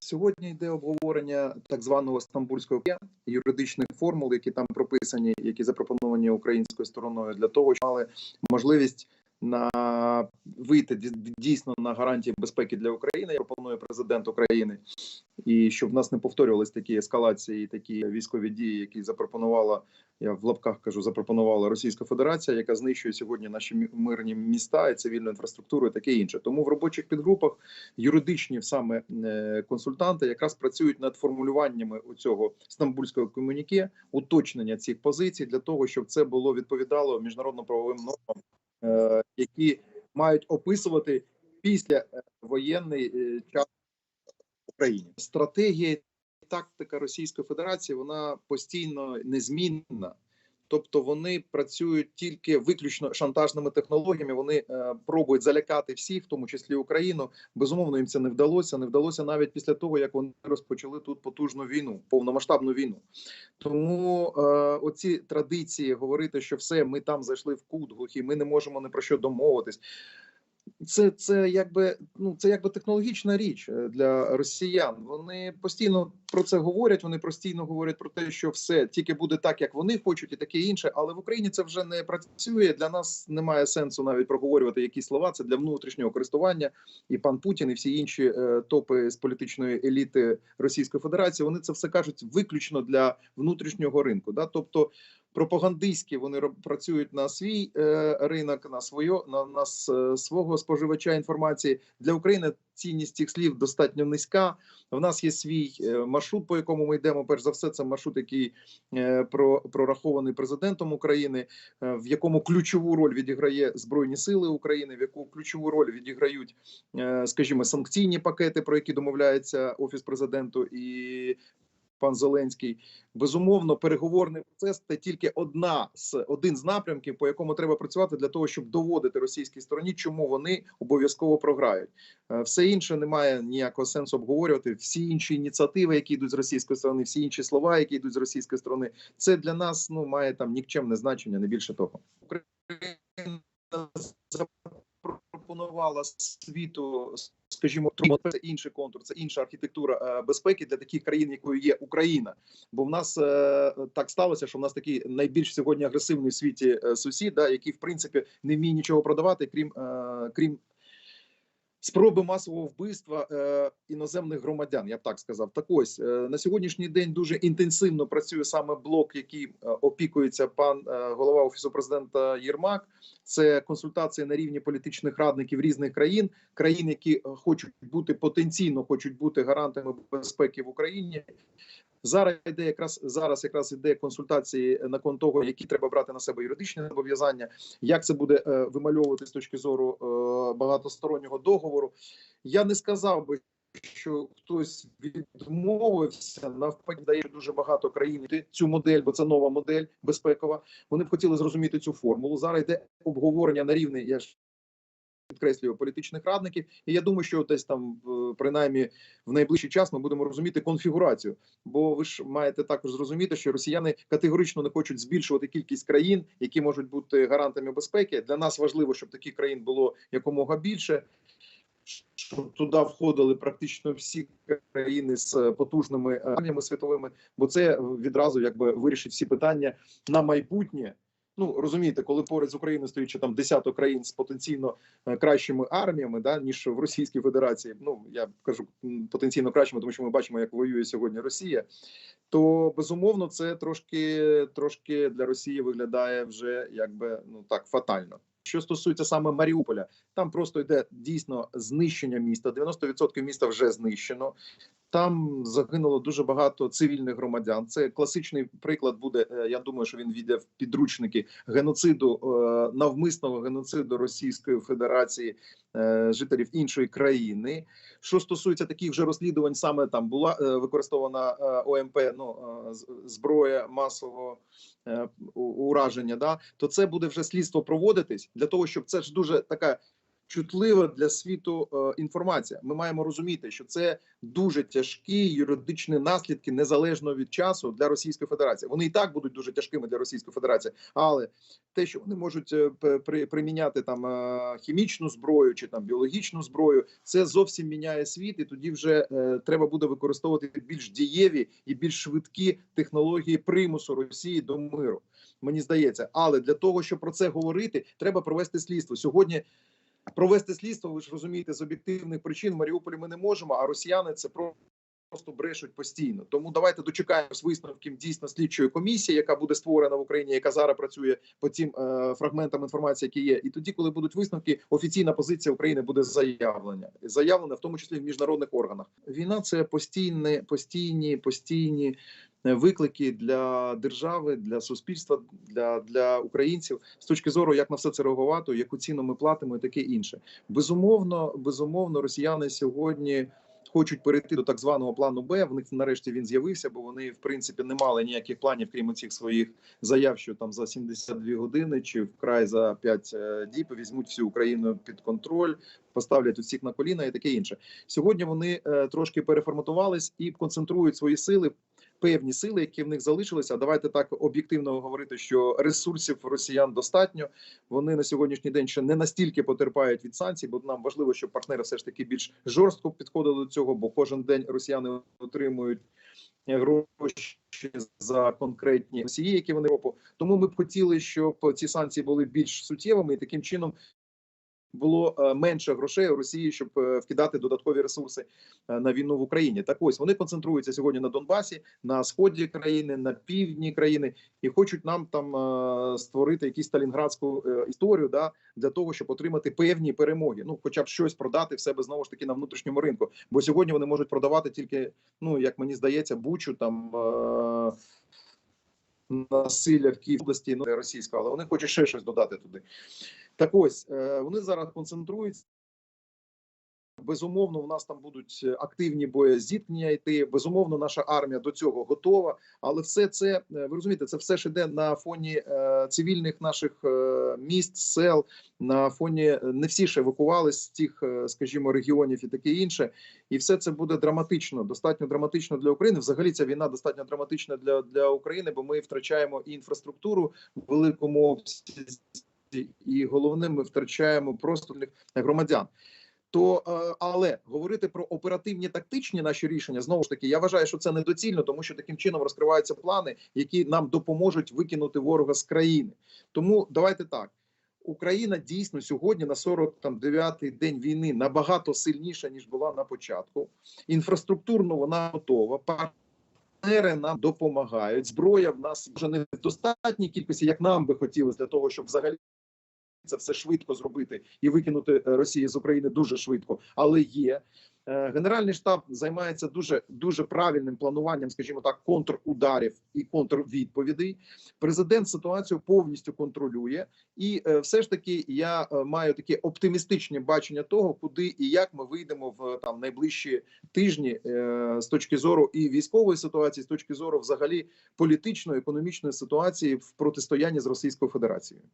Сьогодні йде обговорення так званого стамбульського юридичних формул, які там прописані, які запропоновані українською стороною, для того, щоб мали можливість на вийти дійсно на гарантії безпеки для України. Пропонує президент України, і щоб в нас не повторювались такі ескалації, такі військові дії, які запропонувала я в лапках кажу, запропонувала Російська Федерація, яка знищує сьогодні наші мирні міста і цивільну інфраструктуру, і таке інше. Тому в робочих підгрупах юридичні саме е, консультанти якраз працюють над формулюваннями у цього стамбульського комуніке, уточнення цих позицій для того, щоб це було відповідало міжнародно-правовим нормам, е, які мають описувати після е, воєнний е, час в Україні. Стратегія і тактика Російської Федерації вона постійно незмінна. Тобто вони працюють тільки виключно шантажними технологіями. Вони е, пробують залякати всіх, в тому числі Україну. Безумовно, їм це не вдалося. Не вдалося навіть після того, як вони розпочали тут потужну війну, повномасштабну війну. Тому е, оці традиції говорити, що все, ми там зайшли в кут глухий, ми не можемо ні про що домовитись. Це, це якби ну це якби технологічна річ е, для росіян. Вони постійно про це говорять. Вони постійно говорять про те, що все тільки буде так, як вони хочуть, і таке інше. Але в Україні це вже не працює. Для нас немає сенсу навіть проговорювати якісь слова. Це для внутрішнього користування. І пан Путін, і всі інші е, топи з політичної еліти Російської Федерації. Вони це все кажуть виключно для внутрішнього ринку. Да, тобто пропагандистські вони працюють на свій е, ринок, на своє на, на свого споживача інформації для України. Цінність цих слів достатньо низька. В нас є свій е, маршрут, по якому ми йдемо. Перш за все, це маршрут, який е, про прорахований президентом України, е, в якому ключову роль відіграє Збройні Сили України, в яку ключову роль відіграють, е, скажімо, санкційні пакети, про які домовляється офіс президенту і пан Зеленський. Безумовно, переговорний процес це тільки одна з один з напрямків, по якому треба працювати для того, щоб доводити російській стороні, чому вони обов'язково програють. Е, Все інше немає ніякого сенсу обговорювати. Всі інші ініціативи, які йдуть з російської сторони, всі інші слова, які йдуть з російської сторони, це для нас ну має там нікчемне значення, не більше того. Україна запропонувала світу, скажімо, це інший контур, це інша архітектура е, безпеки для таких країн, якою є Україна. Бо в нас е, так сталося, що в нас такий найбільш сьогодні агресивний в світі е, сусід, да, який в принципі не вміє нічого продавати, крім крім. Спроби масового вбивства е, іноземних громадян, я б так сказав. Так ось е, на сьогоднішній день дуже інтенсивно працює саме блок, який е, опікується пан е, голова офісу президента Єрмак. Це консультації на рівні політичних радників різних країн, країн, які е, хочуть бути потенційно хочуть бути гарантами безпеки в Україні. Зараз йде якраз зараз, якраз іде консультації на кон того, які треба брати на себе юридичні зобов'язання, як це буде е, вимальовувати з точки зору е, багатостороннього договору. Я не сказав би, що хтось відмовився. Навпаки, дає дуже багато країн цю модель, бо це нова модель безпекова. Вони б хотіли зрозуміти цю формулу. Зараз йде обговорення на рівні. Я ж підкреслюю політичних радників, і я думаю, що десь там, принаймні, в найближчий час ми будемо розуміти конфігурацію. Бо ви ж маєте також зрозуміти, що росіяни категорично не хочуть збільшувати кількість країн, які можуть бути гарантами безпеки. Для нас важливо, щоб таких країн було якомога більше. Щоб туди входили практично всі країни з потужними арміями світовими, бо це відразу якби вирішить всі питання на майбутнє. Ну розумієте, коли поряд з Україною стоїть ще там десяток країн з потенційно е, кращими арміями, да ніж в Російській Федерації. Ну я кажу потенційно кращими, тому що ми бачимо, як воює сьогодні Росія. То безумовно, це трошки трошки для Росії виглядає вже якби ну так фатально. Що стосується саме Маріуполя, там просто йде дійсно знищення міста. 90% міста вже знищено. Там загинуло дуже багато цивільних громадян. Це класичний приклад буде. е, Я думаю, що він війде в підручники геноциду е, навмисного геноциду Російської Федерації е, жителів іншої країни. Що стосується таких вже розслідувань, саме там була використована ОМП, ну зброя масового ураження. Да, то це буде вже слідство проводитись для того, щоб це ж дуже така чутлива для світу е, інформація. Ми маємо розуміти, що це дуже тяжкі юридичні наслідки незалежно від часу для Російської Федерації. Вони і так будуть дуже тяжкими для Російської Федерації, але те, що вони можуть е, при, приміняти там е, хімічну зброю чи там біологічну зброю, це зовсім міняє світ, і тоді вже е, треба буде використовувати більш дієві і більш швидкі технології примусу Росії до миру. Мені здається, але для того, щоб про це говорити, треба провести слідство сьогодні. Провести слідство, ви ж розумієте, з об'єктивних причин в Маріуполі ми не можемо, а росіяни це про- просто брешуть постійно. Тому давайте дочекаємось висновків дійсно слідчої комісії, яка буде створена в Україні, яка зараз працює по тим е, фрагментам інформації, які є. І тоді, коли будуть висновки, офіційна позиція України буде заявлена, заявлена в тому числі в міжнародних органах. Війна це постійні, постійні, постійні. е, Виклики для держави, для суспільства, для, для українців з точки зору, як на все це реагувати, яку ціну ми платимо, і таке інше. Безумовно, безумовно, росіяни сьогодні хочуть перейти до так званого плану Б. В них нарешті він з'явився, бо вони в принципі не мали ніяких планів, крім цих своїх заяв, що там за 72 години чи вкрай за 5 е, діб візьмуть всю Україну під контроль, поставлять усіх на коліна і таке інше. Сьогодні вони е, трошки переформатувались і концентрують свої сили. Певні сили, які в них залишилися, давайте так об'єктивно говорити, що ресурсів росіян достатньо. Вони на сьогоднішній день ще не настільки потерпають від санкцій, бо нам важливо, щоб партнери все ж таки більш жорстко підходили до цього, бо кожен день росіяни отримують гроші за конкретні носії, які вони ропу. Тому ми б хотіли, щоб ці санкції були більш суттєвими і таким чином. Було е, менше грошей у Росії, щоб е, вкидати додаткові ресурси е, на війну в Україні. Так ось вони концентруються сьогодні на Донбасі, на сході країни, на півдні країни і хочуть нам там створити якусь сталінградську історію, да для того, щоб отримати певні перемоги. Ну, хоча б щось продати в себе знову ж таки на внутрішньому ринку. Бо сьогодні вони можуть продавати тільки, ну як мені здається, бучу там. Насилля в Київській області, ну російська, але вони хочуть ще щось додати туди. Так ось е, вони зараз концентруються. Безумовно, у нас там будуть активні боєзіткнення йти. Безумовно, наша армія до цього готова. Але все це е, ви розумієте, це все ж іде на фоні е, цивільних наших е, міст, сел. На фоні е, не всі ще евакувались з цих, е, скажімо, регіонів і таке інше. І все це буде драматично, достатньо драматично для України. Взагалі ця війна достатньо драматична для, для України, бо ми втрачаємо і інфраструктуру в великому обсязі, і головне, ми втрачаємо просто громадян. То е, але говорити про оперативні тактичні наші рішення знову ж таки, я вважаю, що це недоцільно, тому що таким чином розкриваються плани, які нам допоможуть викинути ворога з країни. Тому давайте так. Україна дійсно сьогодні на 49-й день війни набагато сильніша ніж була на початку. Інфраструктурно вона готова. Партнери нам допомагають. Зброя в нас вже не в достатній кількості, як нам би хотілося, для того, щоб взагалі це все швидко зробити і викинути е, Росію з України дуже швидко, але є. Е, Генеральний штаб займається дуже дуже правильним плануванням, скажімо так, контрударів і контрвідповідей. Президент ситуацію повністю контролює, і е, все ж таки я маю таке оптимістичне бачення того, куди і як ми вийдемо в там найближчі тижні з точки зору і військової ситуації, з точки зору взагалі політичної економічної ситуації в протистоянні з Російською Федерацією.